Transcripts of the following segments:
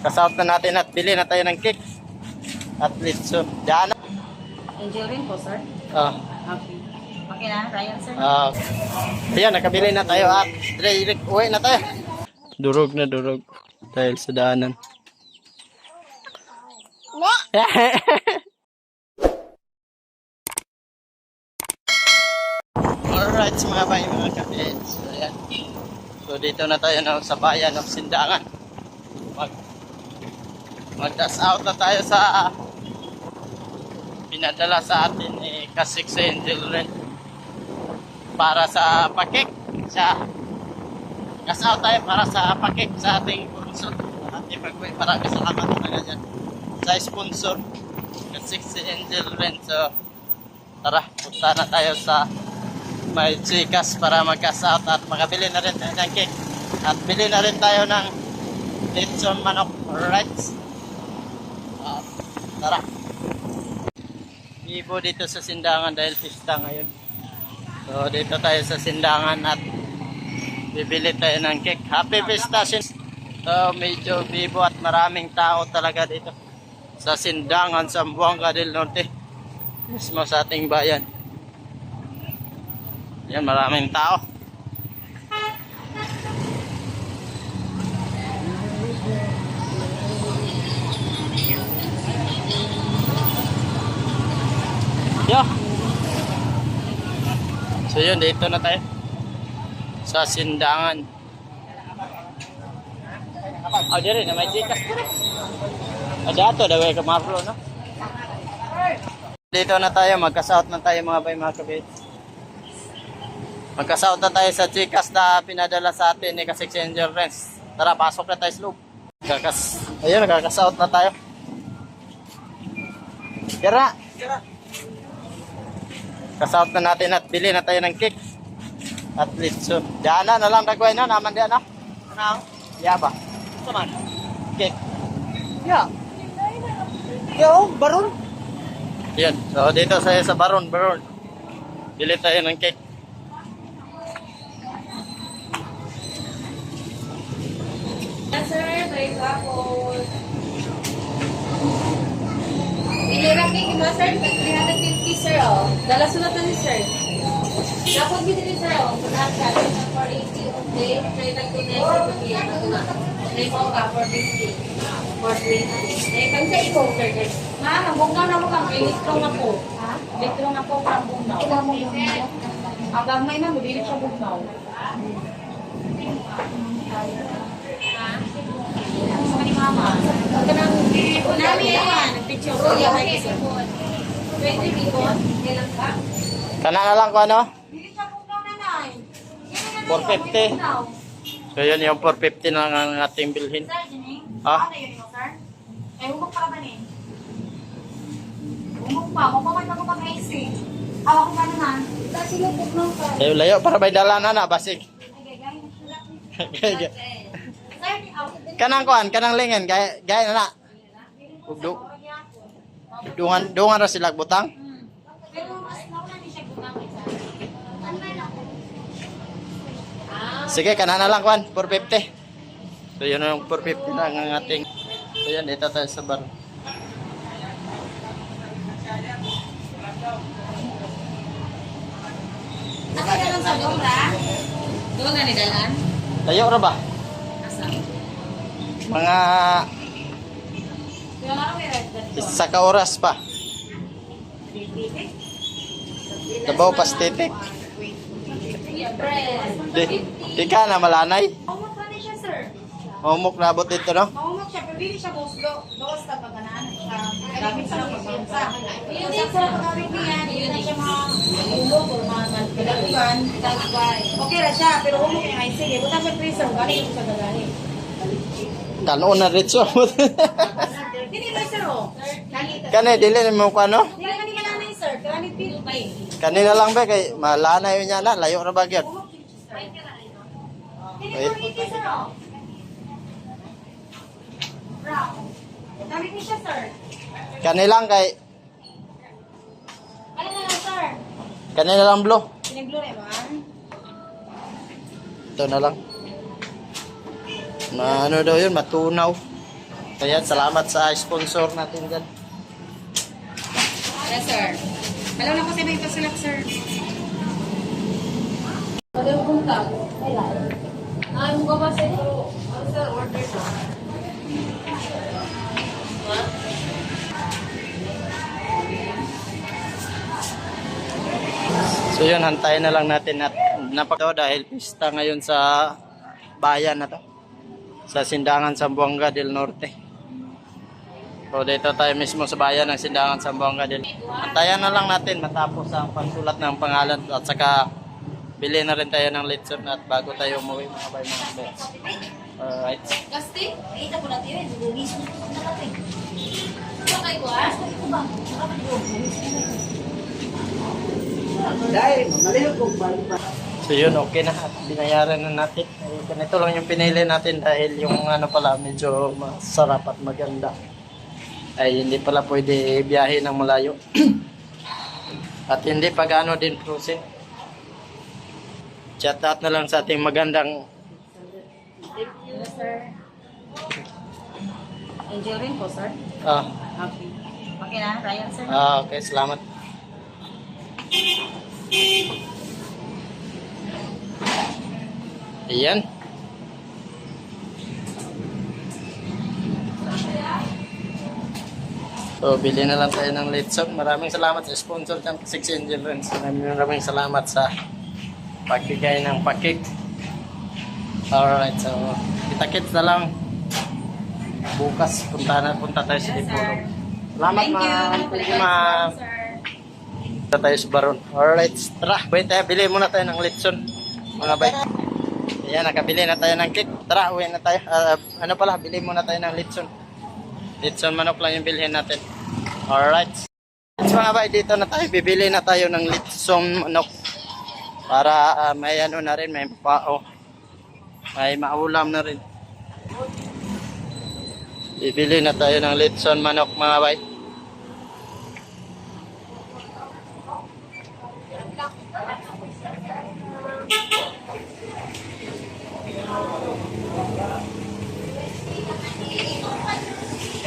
Kasout na natin at bili na tayo ng cake. At litso. Diyan. Angel rin po, sir. Ah. Okay. Okay na, Ryan, sir. Ah. ayan, nakabili na tayo at direct uwi na tayo. Durog na durog. Dahil sa daanan. Alright, mga bahay, mga kapits. So, ayan. So, dito na tayo na sa bayan ng Sindangan. Mag mag-dash out na tayo sa pinadala sa atin ni Kasik sa Angel rin para sa pakik sa gas out tayo para sa pakik sa ating sponsor. Ating pagkuhin maraming salamat talaga dyan. Sa sponsor Kasik sa Angel rin so tara punta na tayo sa may chikas para mag-gas out at makabili na rin tayo ng cake. At bili na rin tayo ng lechon manok alright at tara Ibo dito sa sindangan dahil pista ngayon. So dito tayo sa sindangan at bibili tayo ng cake. Happy Pista. So medyo bibo at maraming tao talaga dito sa sindangan sa Buanga del Norte. Mismo sa ating bayan. Yan maraming tao. Yo. So yun, dito na tayo. Sa Sindangan. Oh, diri na may chikas diri. Oh, dato daw ka marlo, no? Dito na tayo, magkasout na tayo mga bay mga kabit. Magkasout na tayo sa chikas na pinadala sa atin ni Kasik Changer Friends. Tara, pasok na tayo sa loob. Kakas, ayun, nagkakasout na tayo. Tara! Kasout na natin at bili na tayo ng cake. At litso. Diyan na, na lang dagway na, naman diyan na. Ano? Ya ba? Saman. Cake. Ya. Yo, baron. Yan. So dito sa sa baron, baron. Bili tayo ng cake. Yes, sir. May kapon. Ilira cake mo, sir. 350, sir, oh. Dala sunod na ni sir. Dapat gini ni sir, oh. Lahat ka. 480, okay. Try tag to next week. Ano na? Try mo ka, 450. 420. Eh, pag sa ikaw, sir, guys. Ma, nabunggaw na mo kang elektro na po. Ha? Elektro na po kang bunggaw. Ang gamay na, mabilis siya bunggaw. Sama ni Mama. Huwag ka nang Nami yan. Nagpicture ko. Yung okay. 20 people. Kailan ka? Kana na lang ko ano? Hindi siya bunggaw na nai. 450. So yun yung 450 na ang ating bilhin. Sir, Jenny? Ah? Ano yun yung sir? Eh, humok pa ba ni? Humok pa. Mapamay pa ko pang AC. Awa ko pa naman. Dahil sila bunggaw ka. Layo layo para may dala na na basig. Ay, gagay na sila. Gaya, gaya. Sir, ni out. Kanang kuan, kanang lingen gaya gaya na. Ugdo. Dungan dungan ra sila butang. Sige, kana na lang kuan, 450. So yun yung 450 lang ang ating. So yan, dito tayo sa bar. Asa ka lang sa doon, ra? Doon na ni Dalan? Layo ra ba? Asa? Mga ka oras pa. Tabaw pa titik. Di, di ka na malanay. Maumok pa ni siya, sir. Humok na abot dito, no? Maumok siya, hindi siya boslo. Doos ka pagkanaan siya. Gamit pagkansa. Yun din, sir, pagkawin niya. Yun na siya mga umok o mga nagkagalugan. Okay ra siya, pero umok yung IC. Buta siya freezer, galing siya gagaling. Kanon na ritso. Hindi ba, sir, oh? Kani, dili ni mo ko ano? Hindi ka nila na sir. Kaya ni Pil pa eh. Kanina lang ba kay malanay niya na, layo ra ba gyud? Hindi ko ngiti, sir, oh. Brown. Gamit niya siya, sir. Kani lang kay Ano na lang, sir? kanina lang blue. Pinaglo na ba? Ito na lang. Na ano daw yun, matunaw. Ayan, salamat sa sponsor natin dyan. Yes, sir. Malaw na po sa may pasulak, sir. Ano yung punta? Ah, mo ba sa ito? Ano sa order sa? So yun, hantayin na lang natin at napakto dahil pista ngayon sa bayan na to. Sa Sindangan Sambuanga del Norte. So dito tayo mismo sa bayan ng Sindangan Sambuanga del Hantayan na lang natin matapos ang pagsulat ng pangalan at saka bili na rin tayo ng litson at bago tayo umuwi mga bay mga friends. Alright. Gasti? Kita po natin yun. Mo na natin. Ito kay Kuas? Ito ba? So yun, okay na at binayaran na natin. Eh, ganito lang yung pinili natin dahil yung ano pala medyo masarap at maganda. Ay hindi pala pwede biyahe ng malayo. at hindi pa gaano din cruising. Chat out na lang sa ating magandang Yes, sir. Angel rin po, sir. ah, Okay. Okay na, Ryan, sir. ah okay, salamat. Ayan. So, bili na lang tayo ng litson. Maraming salamat sa sponsor ng Six Angel Rents. Maraming maraming salamat sa pagbigay ng pakik. Alright, so kita-kits na lang. Bukas, punta na, punta tayo sa Dipolog. Salamat, ma'am. Thank you, ma'am. Punta tayo sa Baron. Alright, tara. Wait tayo, bili muna tayo ng litson. Mga bay. Ayan, nakabili na tayo ng cake. Tara, uwi na tayo. Ah, ano pala, bili muna tayo ng litson. Litson manok lang yung bilhin natin. Alright. So mga bay, dito na tayo. Bibili na tayo ng litson manok. Para ah, may ano na rin, may pao. May maulam na rin. Bibili na tayo ng litson manok mga bay.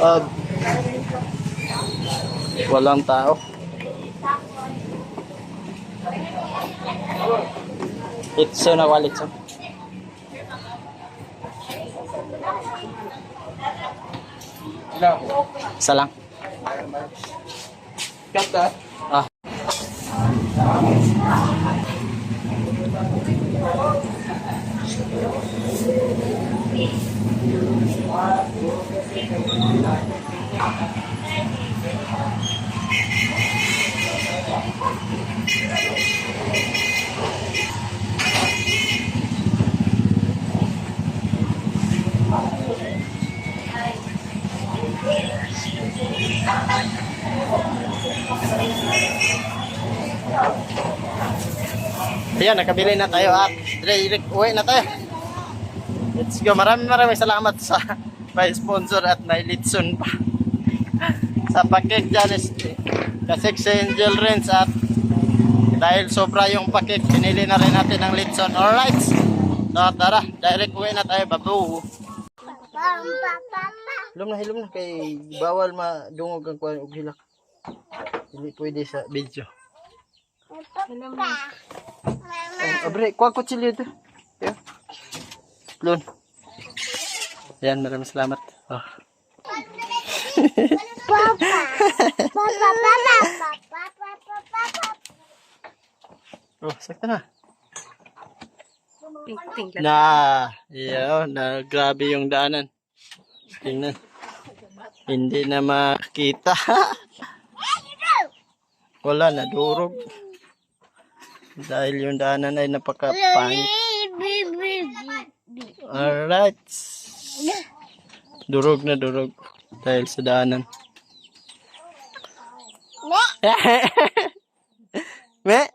Uh, walang tao. Itso na walit so. Isa lang. Ah. Ayan, nakabili na tayo at direct uwi na tayo. Let's go. Maraming maraming salamat sa may sponsor at may litson pa. sa pakik dyan is kasi sa Angel Rents at dahil sobra yung pakik, pinili na rin natin ng litson. Alright. So tara, direct uwi na tayo. Babu. Hilom na, hilom na. Kay bawal madungog ang kuwan og hilak. Hindi pwede sa video. Oh, abre, kuha ko chili ito. Yeah. Lon. Ayan, maraming salamat. Oh. oh, sakto na. Pink, pink. Na, yeah, na grabe yung daanan. Tingnan. Hindi na makita. Wala na, durog. Dahil yung daanan ay napakapangit. Alright. Durog na durog. Dahil sa daanan. Me?